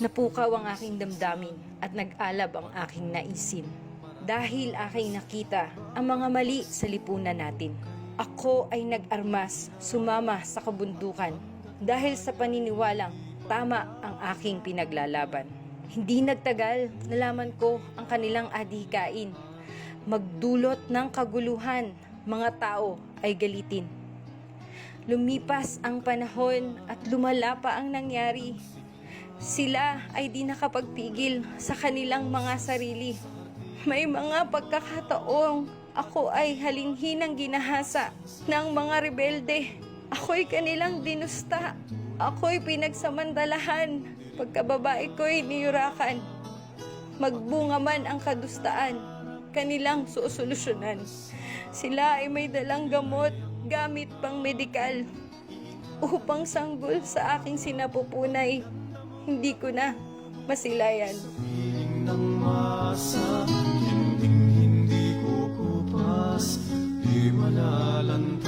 Napukaw ang aking damdamin at nag-alab ang aking naisin. Dahil aking nakita ang mga mali sa lipunan natin. Ako ay nag-armas, sumama sa kabundukan dahil sa paniniwalang tama ang aking pinaglalaban. Hindi nagtagal, nalaman ko ang kanilang adhikain. Magdulot ng kaguluhan, mga tao ay galitin. Lumipas ang panahon at lumala pa ang nangyari. Sila ay di nakapagpigil sa kanilang mga sarili. May mga pagkakataong ako ay halinghinang ginahasa ng mga rebelde. Ako'y kanilang dinusta. Ako'y pinagsamantalahan. Pagkababae ko'y niyurakan. Magbunga man ang kadustaan, kanilang susolusyonan. Sila ay may dalang gamot, gamit pang medikal. Upang sanggol sa aking sinapupunay, hindi ko na masilayan. Ng masa, hinding hindi kukupas, di malalantas.